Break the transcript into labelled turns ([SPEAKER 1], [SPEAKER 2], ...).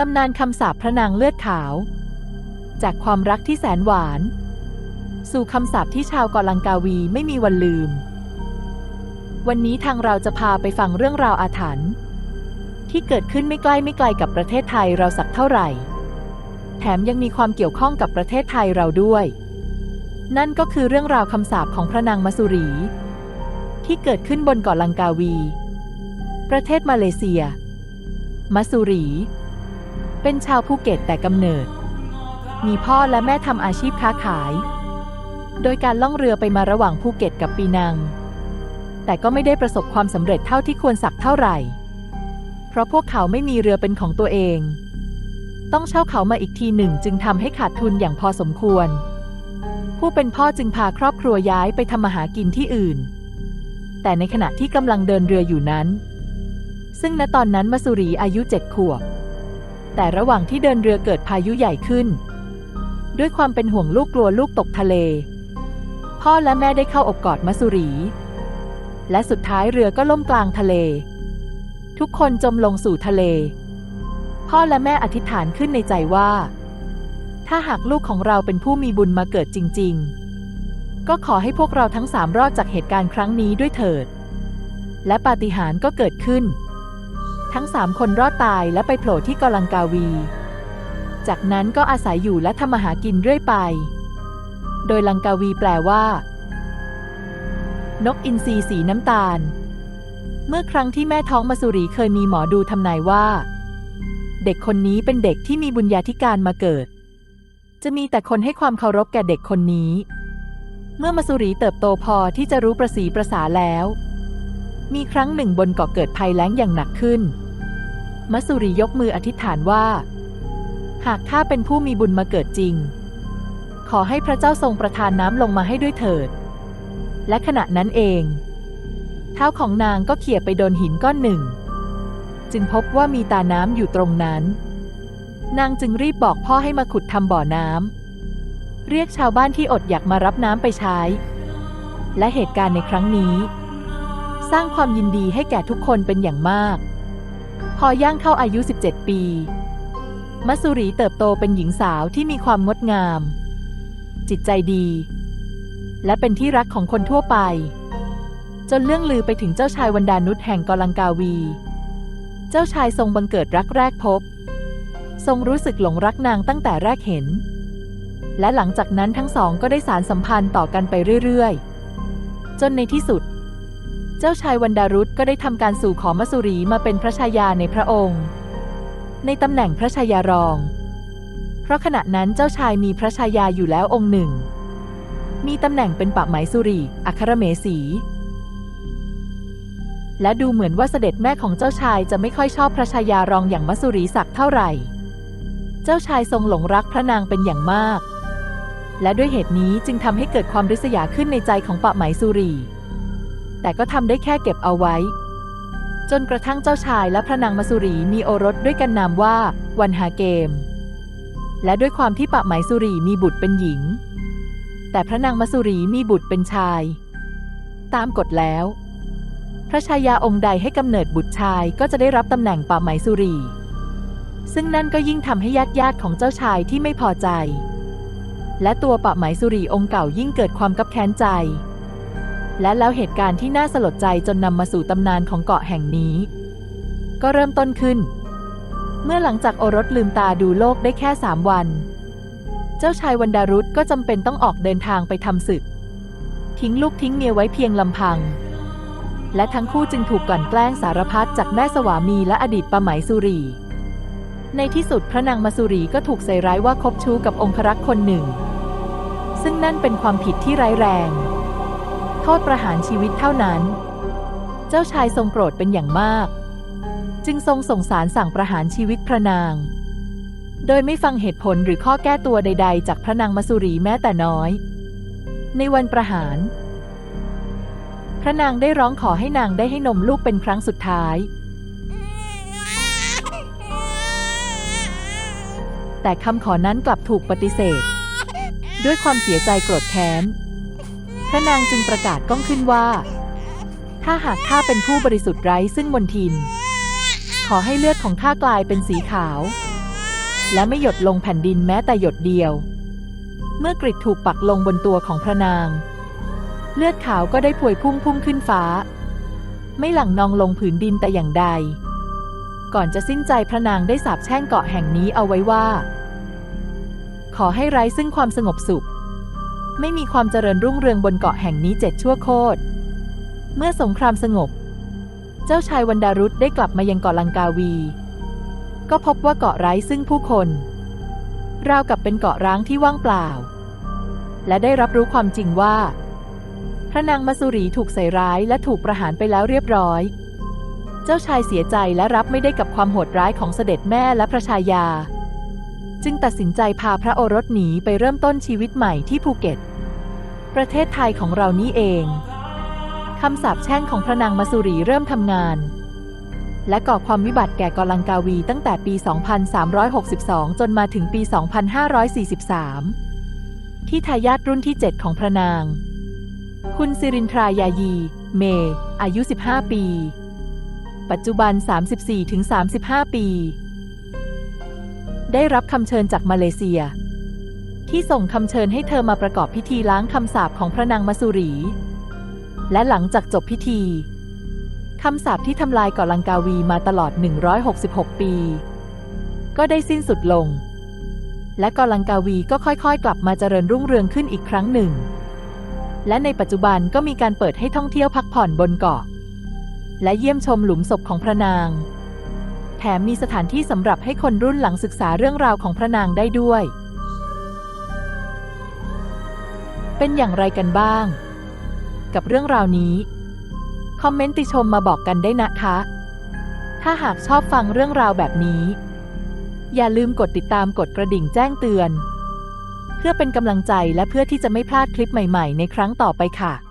[SPEAKER 1] ตำนานคำสาปพระนางเลือดขาว จากความรักที่แสนหวาน สู่คำสาปที่ชาวกอลังกาวีไม่มีวันลืม วันนี้ทางเราจะพาไปฟังเรื่องราวอาถรรพ์ที่เกิดขึ้นไม่ใกล้ไม่ไกลกับประเทศไทยเราสักเท่าไหร่ แถมยังมีความเกี่ยวข้องกับประเทศไทยเราด้วย นั่นก็คือเรื่องราวคำสาปของพระนางมัสุรี ที่เกิดขึ้นบนเกาะลังกาวี ประเทศมาเลเซีย มัสสุรี เป็นชาวภูเก็ตแต่กำเนิด มีพ่อและแม่ทำอาชีพค้าขาย โดยการล่องเรือไปมาระหว่างภูเก็ตกับปีนัง แต่ก็ไม่ได้ประสบความสำเร็จเท่าที่ควรสักเท่าไหร่ เพราะพวกเขาไม่มีเรือเป็นของตัวเอง ต้องเช่าเขามาอีกทีหนึ่งจึงทำให้ขาดทุนอย่างพอสมควร ผู้เป็นพ่อจึงพาครอบครัวย้ายไปทำมาหากินที่อื่น แต่ในขณะที่กำลังเดินเรืออยู่นั้น ซึ่งณตอนนั้นมาสุรีอายุเจ็ดขวบ แต่ระหว่างที่เดินเรือเกิดพายุใหญ่ขึ้น ด้วยความเป็นห่วงลูกกลัวลูกตกทะเล พ่อและแม่ได้เข้าอบกอดมัสสุรี และสุดท้ายเรือก็ล่มกลางทะเล ทุกคนจมลงสู่ทะเล พ่อและแม่อธิษฐานขึ้นในใจว่า ถ้าหากลูกของเราเป็นผู้มีบุญมาเกิดจริง ๆ ก็ขอให้พวกเราทั้งสามรอดจากเหตุการณ์ครั้งนี้ด้วยเถิด และปาฏิหาริย์ก็เกิดขึ้น ทั้งสามคนรอดตายและไปโผล่ที่กอลังกาวี จากนั้นก็อาศัยอยู่และทำมาหากินเรื่อยไป โดยลังกาวีแปลว่า นกอินทรีสีน้ำตาล เมื่อครั้งที่แม่ท้องมาสุรีเคยมีหมอดูทำนายว่า เด็กคนนี้เป็นเด็กที่มีบุญญาธิการมาเกิด จะมีแต่คนให้ความเคารพแก่เด็กคนนี้ เมื่อมาสุรีเติบโตพอที่จะรู้ประสีประสาแล้วมีครั้งหนึ่งบนเกาะเกิดภัยแล้งอย่างหนักขึ้น มัสุรียกมืออธิษฐานว่า หากข้าเป็นผู้มีบุญมาเกิดจริง ขอให้พระเจ้าทรงประทานน้ำลงมาให้ด้วยเถิด และขณะนั้นเอง เท้าของนางก็เขี่ยไปโดนหินก้อนหนึ่ง จึงพบว่ามีตาน้ำอยู่ตรงนั้น นางจึงรีบบอกพ่อให้มาขุดทำบ่อน้ำเรียกชาวบ้านที่อดอยากมารับน้ำไปใช้ และเหตุการณ์ในครั้งนี้ สร้างความยินดีให้แก่ทุกคนเป็นอย่างมาก พอย่างเข้าอายุ 17 ปี มัสสุรีเติบโตเป็นหญิงสาวที่มีความงดงาม จิตใจดี และเป็นที่รักของคนทั่วไป จนเรื่องลือไปถึงเจ้าชายวันดานุษแห่งกอลังกาวี เจ้าชายทรงบังเกิดรักแรกพบ ทรงรู้สึกหลงรักนางตั้งแต่แรกเห็น และหลังจากนั้นทั้งสองก็ได้สารสัมพันธ์ต่อกันไปเรื่อย ๆ จนในที่สุด เจ้าชายวันดารุษก็ได้ทำการสู่ขอมัสุรีมาเป็นพระชายาในพระองค์ ในตำแหน่งพระชายารอง เพราะขณะนั้นเจ้าชายมีพระชายาอยู่แล้วองค์หนึ่ง มีตำแหน่งเป็นปะไหมสุรีอัครเมสี และดูเหมือนว่าเสด็จแม่ของเจ้าชายจะไม่ค่อยชอบพระชายารองอย่างมัสุรีศักเท่าไหร่ เจ้าชายทรงหลงรักพระนางเป็นอย่างมาก และด้วยเหตุนี้จึงทำให้เกิดความริษยาขึ้นในใจของปะไหมสุรี แต่ก็ทำได้แค่เก็บเอาไว้ จนกระทั่งเจ้าชายและพระนางมัสุรีมีโอรสด้วยกันนามว่า วันหาเกม และด้วยความที่ปะไหมสุรีมีบุตรเป็นหญิง แต่พระนางมัสสุรีมีบุตรเป็นชาย ตามกฎแล้ว พระชายาองค์ใดให้กำเนิดบุตรชายก็จะได้รับตำแหน่งปะไหมสุรีซึ่งนั่นก็ยิ่งทำให้ญาติญาติของเจ้าชายที่ไม่พอใจ และตัวปะไหมสุรีองค์เก่ายิ่งเกิดความกับแค้นใจ และแล้วเหตุการณ์ที่น่าสลดใจจนนำมาสู่ตำนานของเกาะแห่งนี้ ก็เริ่มต้นขึ้น เมื่อหลังจากโอรสลืมตาดูโลกได้แค่สามวัน เจ้าชายวันดารุษก็จำเป็นต้องออกเดินทางไปทำศึก ทิ้งลูกทิ้งเมียไว้เพียงลำพัง และทั้งคู่จึงถูกกลั่นแกล้งสารพัดจากแม่สวามีและอดีตปะไหมสุรี ในที่สุดพระนางมาสุรีก็ถูกใส่ร้ายว่าคบชู้กับองครักษ์คนหนึ่ง ซึ่งนั่นเป็นความผิดที่ร้ายแรง ทษประหารชีวิตเท่านั้น เจ้าชายทรงโกรธเป็นอย่างมาก จึงทรงส่งสารสั่งประหารชีวิตพระนาง โดยไม่ฟังเหตุผลหรือข้อแก้ตัวใด ๆ จากพระนางมาสุรีแม้แต่น้อย ในวันประหาร พระนางได้ร้องขอให้นางได้ให้นมลูกเป็นครั้งสุดท้าย แต่คำขอนั้นกลับถูกปฏิเสธ ด้วยความเสียใจโกรธแค้น พระนางจึงประกาศก้องขึ้นว่า ถ้าหากข้าเป็นผู้บริสุทธิ์ไร้ซึ่งมนทิน ขอให้เลือดของข้ากลายเป็นสีขาว และไม่หยดลงแผ่นดินแม้แต่หยดเดียว เมื่อกริดถูกปักลงบนตัวของพระนาง เลือดขาวก็ได้พวยพุ่งพุ่งขึ้นฟ้า ไม่หลั่งนองลงผืนดินแต่อย่างใด ก่อนจะสิ้นใจพระนางได้สาปแช่งเกาะแห่งนี้เอาไว้ว่า ขอให้ไร้ซึ่งความสงบสุข ไม่มีความเจริญรุ่งเรืองบนเกาะแห่งนี้เจ็ดชั่วโคตร เมื่อสงครามสงบ เจ้าชายวันดารุธได้กลับมายังเกาะลังกาวี ก็พบว่าเกาะไร้ซึ่งผู้คน ราวกับเป็นเกาะร้างที่ว่างเปล่า และได้รับรู้ความจริงว่า พระนางมัสุรีถูกใส่ร้ายและถูกประหารไปแล้วเรียบร้อย เจ้าชายเสียใจและรับไม่ได้กับความโหดร้ายของเสด็จแม่และพระชายา จึงตัดสินใจพาพระโอรสหนีไปเริ่มต้นชีวิตใหม่ที่ภูเก็ต ประเทศไทยของเรานี่เองคำสาปแช่งของพระนางมัสุรีเริ่มทำงาน และก่อความวิบัติแก่กอลังกาวีตั้งแต่ปี 2362 จนมาถึงปี 2543 ที่ทายาทรุ่นที่ 7 ของพระนาง คุณสิรินทรายายี เม อายุ 15 ปี ปัจจุบัน 34-35 ปี ได้รับคำเชิญจากมาเลเซีย ที่ส่งคำเชิญให้เธอมาประกอบพิธีล้างคำสาปของพระนางมัสุรี และหลังจากจบพิธีคำสาปที่ทำลายเกาะลังกาวีมาตลอด 166 ปี ก็ได้สิ้นสุดลง และเกาะลังกาวีก็ค่อยๆ กลับมาเจริญรุ่งเรืองขึ้นอีกครั้งหนึ่ง และในปัจจุบันก็มีการเปิดให้ท่องเที่ยวพักผ่อนบนเกาะ และเยี่ยมชมหลุมศพของพระนาง มมีสถานที่สำหรับให้คนรุ่นหลังศึกษาเรื่องราวของพระนางได้ด้วย เป็นอย่างไรกันบ้าง กับเรื่องราวนี้ คอมเมนต์ติชมมาบอกกันได้นะคะ ถ้าหากชอบฟังเรื่องราวแบบนี้ อย่าลืมกดติดตามกดกระดิ่งแจ้งเตือน เพื่อเป็นกำลังใจและเพื่อที่จะไม่พลาดคลิปใหม่ ๆ ในครั้งต่อไปค่ะ